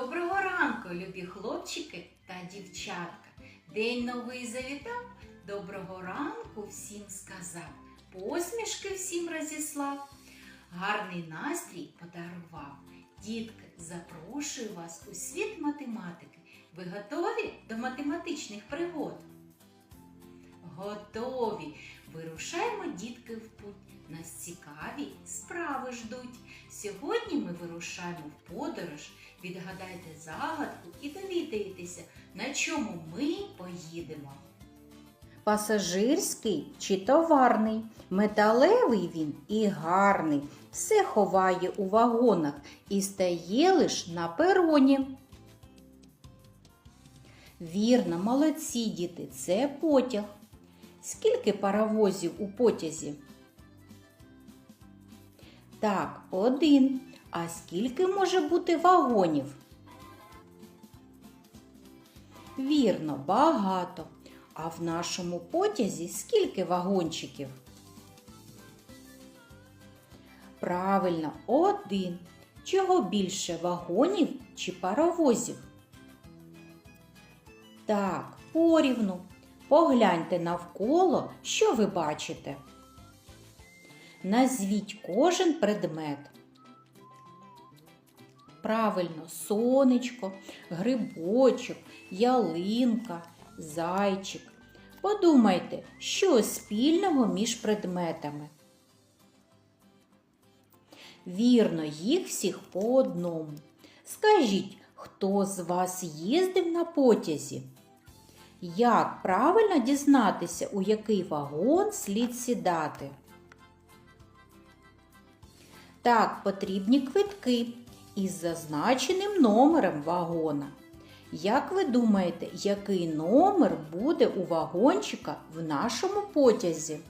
Доброго ранку, любі хлопчики та дівчатка. День новий завітав. Доброго ранку всім сказав. Посмішки всім розіслав. Гарний настрій подарував. Дітки, запрошую вас у світ математики. Ви готові до математичних пригод? Готові! Вирушаємо, дітки, в путь. Нас цікаві справи ждуть. Сьогодні ми вирушаємо в подорож. Відгадайте загадку і довідаєтеся, на чому ми поїдемо. Пасажирський чи товарний, металевий він і гарний, все ховає у вагонах і стає лиш на пероні. Вірно, молодці діти, це потяг. Скільки паровозів у потязі? Так, один. А скільки може бути вагонів? Вірно, багато. А в нашому потязі скільки вагончиків? Правильно, один. Чого більше вагонів чи паровозів? Так, порівну. Погляньте навколо, що ви бачите. Назвіть кожен предмет. Правильно, сонечко, грибочок, ялинка, зайчик. Подумайте, що спільного між предметами. Вірно, їх всіх по одному. Скажіть, хто з вас їздив на потязі? Як правильно дізнатися, у який вагон слід сідати? Так, потрібні квитки із зазначеним номером вагона. Як ви думаєте, який номер буде у вагончика в нашому потязі?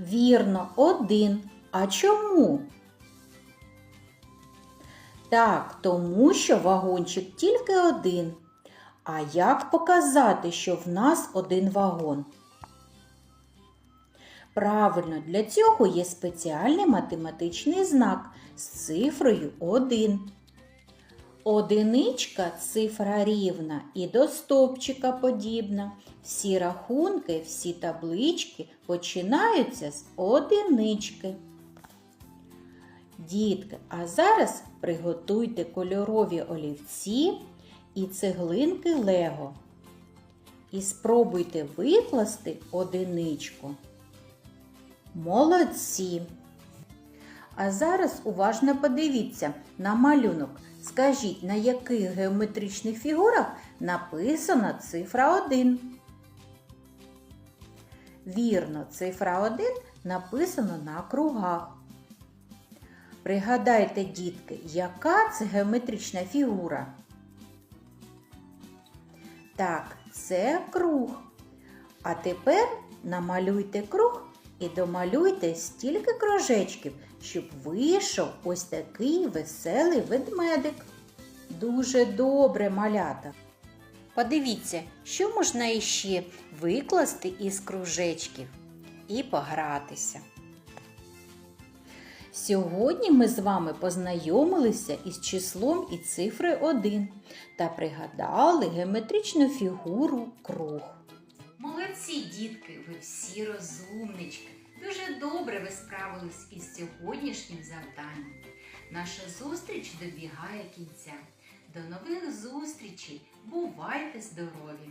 Вірно, один. А чому? Так, тому що вагончик тільки один. А як показати, що в нас один вагон? Правильно, для цього є спеціальний математичний знак з цифрою 1. Одиничка цифра рівна і до стовпчика подібна. Всі рахунки, всі таблички починаються з одинички. Дітки, а зараз приготуйте кольорові олівці і цеглинки Лего. І спробуйте викласти одиничку. Молодці! А зараз уважно подивіться на малюнок. Скажіть, на яких геометричних фігурах написана цифра 1? Вірно, цифра 1 написано на кругах. Пригадайте, дітки, яка це геометрична фігура? Так, це круг. А тепер намалюйте круг і домалюйте стільки кружечків, щоб вийшов ось такий веселий ведмедик. Дуже добре малята. Подивіться, що можна іще викласти із кружечків і погратися. Сьогодні ми з вами познайомилися із числом і цифрою 1 та пригадали геометричну фігуру круг. Молодці, дітки, ви всі розумнички. Дуже добре ви справились із сьогоднішнім завданням. Наша зустріч добігає кінця. До нових зустрічей. Бувайте здорові!